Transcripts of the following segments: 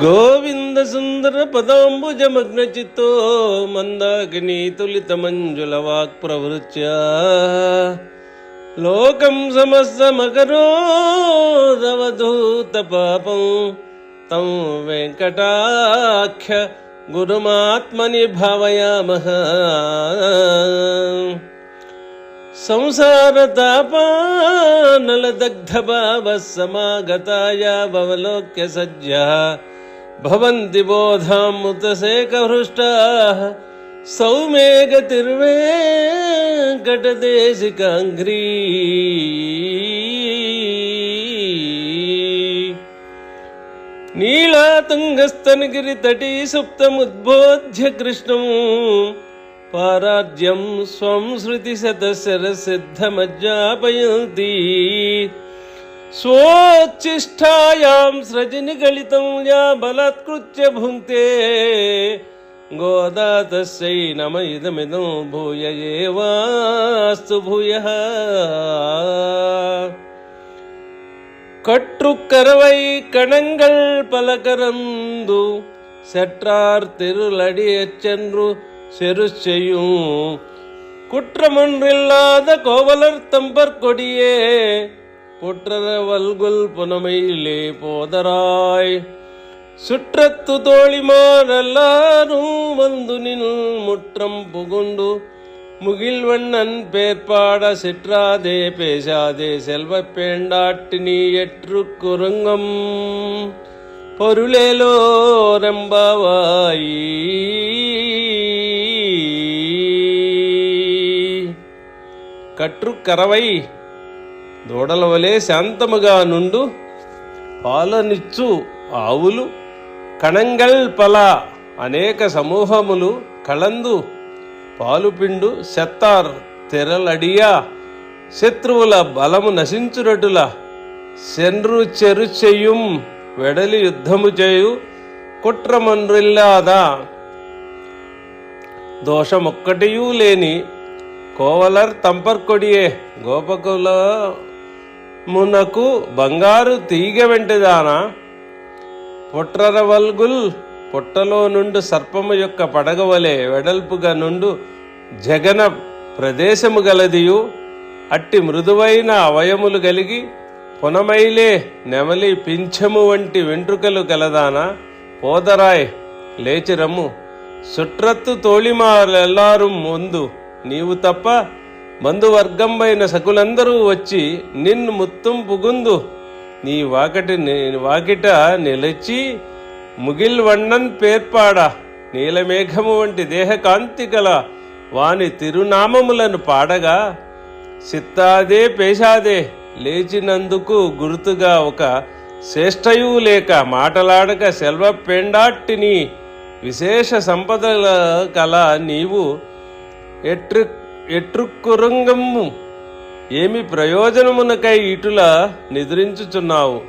गोविन्दसुन्दरपदाम्बुजमग्नचित्तो मन्दाकिनीतुलितमञ्जुलवाक्प्रवृत्य लोकं समस्तमकरोदवधूतपापं तं वेङ्कटाख्य गुरुमात्मनि भावयामः संसारतापानलदग्धभावः समागताया भवलोक्य सज्जः భవంతి బోధాముతసేకహృష్టాः సౌమే గతిర్వేంకటదేశికాంఘ్రీ నీలాతుంగస్తనగిరితటీ సుప్తముద్బోధ్య కృష్ణం పారార్జ్యం స్వం శృతిశతశరసిద్ధమజ్ఞాపయంతి स्वोच्छिष्ठायां सृजनिगलितं या बलात्कृत्य भुङ्क्ते गोदा तस्यै नम इदमिदं भूय एवास्तु भूयः கற்றுக்கரவை கணங்கள் பல கரந்து செற்றார் திருளடியச் சென்று செரு செய்யும் குற்றமொன்றில்லாத கோவலர் தம்பர் கொடியே புற்றரவல்குல் புனமையிலே போதராய். சுற்றத்து தோழிமார் எல்லாரும் வந்து நின் முற்றம் புகுண்டு முகில்வண்ணன் பேர்பாட சிற்றாதே பேசாதே செல்வ பேண்டாட்டு நீ எற்று குறுங்கம். பொருளேலோ ரெம்பவாயி கற்றுக்கரவை దూడల వలె శాంతముగా నుండు పాలనిచ్చు ఆవులు కణంగల్ పల అనేక సమూహములు కళందు పాలుపిండు సెత్తార్ తెరలడియా శత్రువుల బలము నశించురటుల శన్రు చెరు చెయ్యుం వెడలి యుద్ధము చేయు కుట్రమన్రిల్లాదా. దోషమొక్కటియూ లేని కోవలర్ తంపర్కొడియే గోపకుల మునకు బంగారు తీగ వెంటిదానా? పొట్రరవల్గుల్ పొట్టలో నుండు సర్పము యొక్క పడగవలే వెడల్పుగా నుండు జగన ప్రదేశము గలదియు. అట్టి మృదువైన అవయములు కలిగి పునమైలే నెమలి పింఛము వంటి వెంట్రుకలు గలదానా? పోదరాయ్ లేచిరమ్ము సుట్రత్తు తోళిమారెల్లారు ముందు నీవు తప్ప బంధువర్గంబైన సకులందరూ వచ్చి నిన్ను ముత్తం పుగుందు నీ వాకటి వాకిట నిలిచి ముగిల్ పేర్పాడ. నీలమేఘము వంటి దేహకాంతి గల వాని తిరునామములను పాడగా సిత్తాదే పేషాదే లేచినందుకు గుర్తుగా ఒక శ్రేష్టయు లేక మాటలాడక సెల్వ పెండాట్టిని విశేష సంపదల కల నీవు ఎట్రిక్ ఎట్రుక్కురంగము ఏమి ప్రయోజనమునకై ఇటుల నిద్రించుచున్నావు?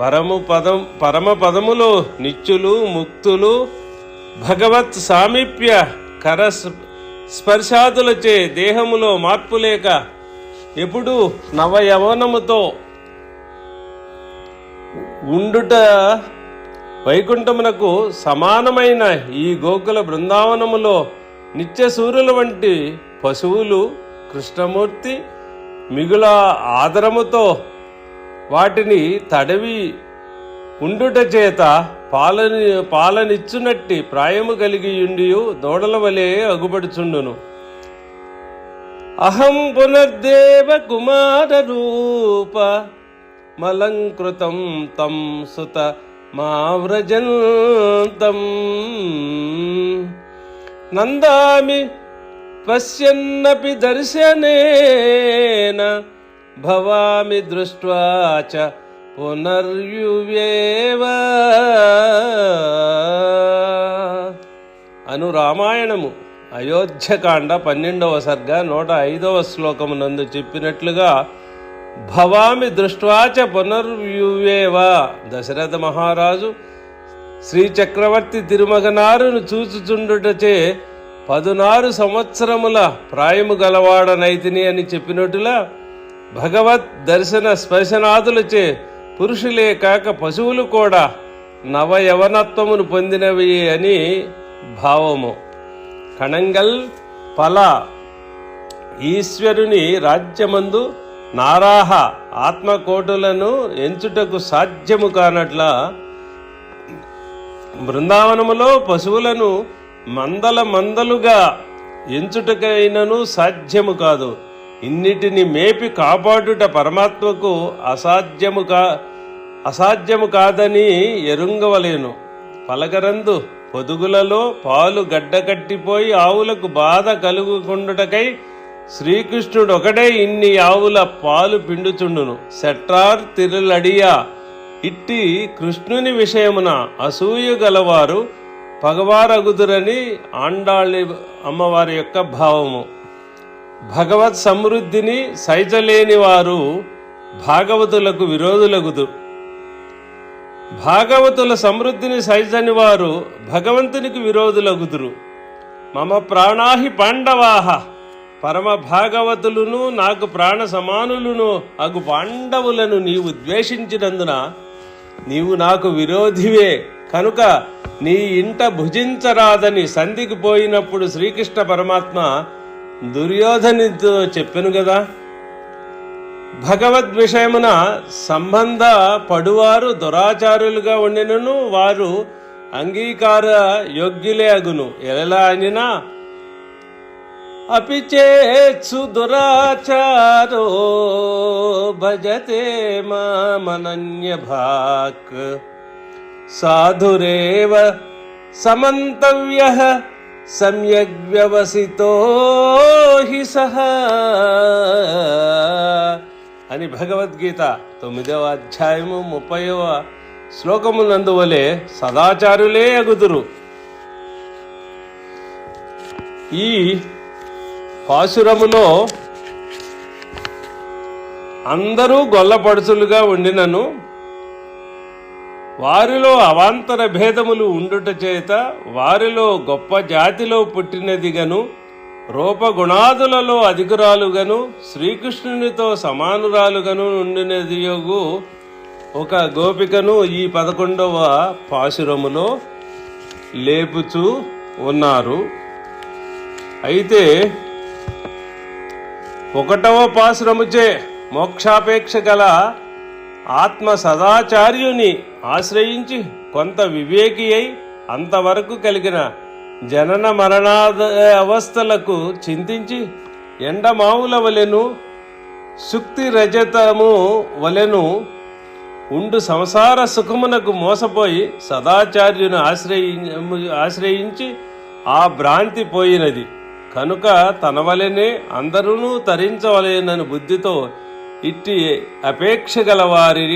పరము పదం పరమ పదములో నిత్యులు ముక్తులు భగవత్ సామీప్య కర స్పర్శాదులచే దేహములో మార్పు లేక ఎప్పుడు నవయవనముతో ఉండుట వైకుంఠమునకు సమానమైన ఈ గోకుల బృందావనములో నిత్య సూర్యుల వంటి పశువులు కృష్ణమూర్తి మిగుల ఆదరముతో వాటిని తడవి ఉండుట చేత పాలని పాలనిచ్చునట్టి ప్రాయము కలిగి ఉండియు దూడల వలె అగుపడుచుండును. అహం పునర్దేవ కుమార రూప మలంకృతం తం సుత మావ్రజంతం. నందామి పశ్యన్నపి దర్శనేన భవామి దృష్ట్వా చ పునర్యువేవ అను రామాయణము అయోధ్యకాండ పన్నెండవ సర్గ నూట ఐదవ శ్లోకమునందు చెప్పినట్లుగా భవామి దృష్ట్వాచ పునర్వ్యువేవ దశరథ మహారాజు శ్రీ చక్రవర్తి తిరుమగనారును చూచుచుండుటచే పదునారు సంవత్సరముల ప్రాయము గలవాడనైతిని అని చెప్పినట్టులా భగవత్ దర్శన స్పర్శనాదులచే పురుషులే కాక పశువులు కూడా నవయవనత్వమును పొందినవి అని భావము. కణంగల్ పల ఈశ్వరుని రాజ్యమందు నారాహ ఆత్మకోటులను ఎంచుటకు సాధ్యము కానట్ల బృందావనములో పశువులను మందల మందలుగా ఎంచుటకైనను సాధ్యము కాదు. ఇన్నిటిని మేపి కాపాడుట పరమాత్మకు అసాధ్యము కా అసాధ్యము కాదని ఎరుంగవలేను. పలకరందు పొదుగులలో పాలు గడ్డకట్టిపోయి ఆవులకు బాధ కలుగుకుండుటకై శ్రీకృష్ణుడు ఒకడే ఇన్ని ఆవుల పాలు పిండుచుండును. సెట్రార్ తిరులడియా ఇట్టి కృష్ణుని విషయమున అసూయ గలవారు పగవారగుదురని ఆండాళ్ళి అమ్మవారి యొక్క భావము. భగవత్ సమృద్ధిని సైజలేని వారు భాగవతులకు విరోధులగుదు. భాగవతుల సమృద్ధిని సైజని వారు భగవంతునికి విరోధులగుదురు. మమ ప్రాణాహి పాండవాహ పరమ భాగవతులను నాకు ప్రాణ సమానులను అగు పాండవులను నీవు ద్వేషించినందున నీవు నాకు విరోధివే. కనుక నీ ఇంట భుజించరాదని సంధికి పోయినప్పుడు శ్రీకృష్ణ పరమాత్మ దుర్యోధనితో చెప్పెను కదా భగవద్ విషయమున సంబంధ పడువారు దురాచారులుగా ఉండినను వారు అంగీకార యోగ్యులే అగును. ఎలా అనినా అపి చేత్సు దురాచారో భజతే మామనన్య భాక్ సాధురేవ సమంతవ్య సమ్యగ్ వ్యవసితో హి సహ. అని భగవద్గీత తొమ్మిదవ అధ్యాయము ముప్పైవ శ్లోకమునందువలే సదాచారులే అగుదురు. ఈ పాశురములో అందరూ గొల్లపడుచులుగా ఉండినను వారిలో అవాంతర భేదములు ఉండుట చేత వారిలో గొప్ప జాతిలో పుట్టినదిగను రూపగుణాదులలో అధికురాలుగను శ్రీకృష్ణునితో సమానురాలుగను ఉండినదియగు ఒక గోపికను ఈ పదకొండవ పాశురములో లేపుచూ ఉన్నారు. అయితే ఒకటవ పాశ్రముచే మోక్షాపేక్ష గల ఆత్మ సదాచార్యుని ఆశ్రయించి కొంత వివేకి అయి అంతవరకు కలిగిన జనన మరణాద అవస్థలకు చింతించి ఎండమావుల వలెను సుక్తి రజతము వలెను ఉండు సంసార సుఖమునకు మోసపోయి సదాచార్యుని ఆశ్రయి ఆశ్రయించి ఆ భ్రాంతి పోయినది. కనుక తన వలెనే అందరూ తరించవలేనని బుద్ధితో ఇట్టి అపేక్ష గల వారి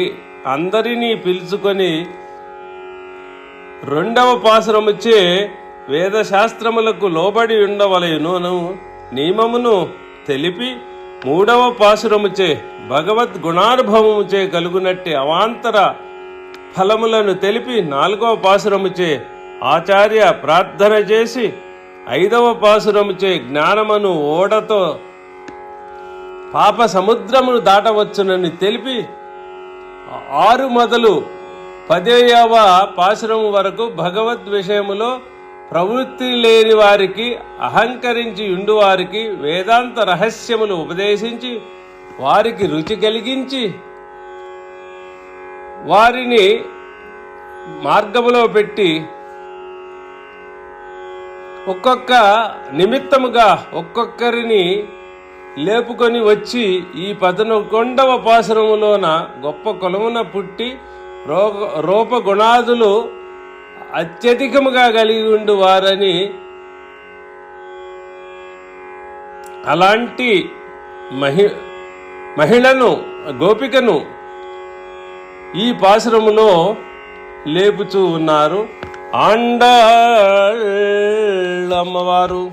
అందరినీ పిలుచుకొని రెండవ పాసురముచే వేదశాస్త్రములకు లోబడి ఉండవలెను అను నియమమును తెలిపి మూడవ పాసురముచే భగవద్ గుణానుభవముచే కలుగునట్టి అవాంతర ఫలములను తెలిపి నాలుగవ పాసురముచే ఆచార్య ప్రార్థన చేసి ఐదవ పాసురముచే జ్ఞానమును ఓడతో పాప సముద్రమును దాటవచ్చునని తెలిపి ఆరు మొదలు పదేయవ పాశురము వరకు భగవద్ విషయములో ప్రవృత్తి లేని వారికి అహంకరించి ఉండు వారికి వేదాంత రహస్యములు ఉపదేశించి వారికి రుచి కలిగించి వారిని మార్గములో పెట్టి ఒక్కొక్క నిమిత్తముగా ఒక్కొక్కరిని లేపుకొని వచ్చి ఈ పదనొకొండవ పాశ్రములోన గొప్ప కొలమున పుట్టి రోగ రూపగుణాదులు అత్యధికముగా కలిగి ఉండు వారని అలాంటి మహి మహిళను గోపికను ఈ పాశ్రములో లేపుచూ ఉన్నారు. ఆండాళ్ అమ్మవారు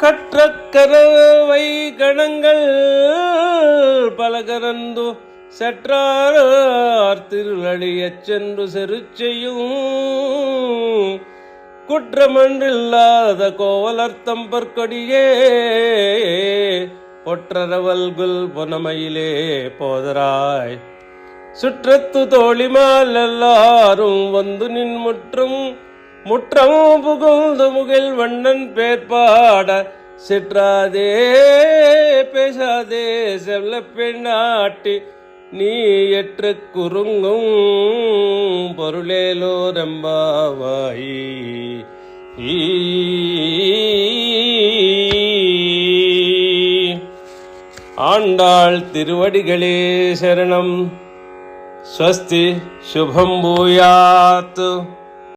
கற்றக்கரவை கணங்கள் பலகரந்து செற்றார் திருளடியச் சென்று செருச்செய்யும் குற்றமன்றில்லாத கோவலர்த்தம் பற்கொடியே பொற்றரவல்குல் பொனமையிலே போதராய் சுற்றத்து தோழிமாலெல்லாரும் வந்து நின் முற்றம் புகுந்து முகில் வண்ணன் பேர்பாட சிற்றாதே பேசாதே செல்ல பெண்ணாட்டி நீ எற்ற குறுங்கும் பொருளேலோ ரம்பாவாயி ஆண்டாள் திருவடிகளே சரணம். ஸ்வஸ்தி சுபம் பூயாத்து.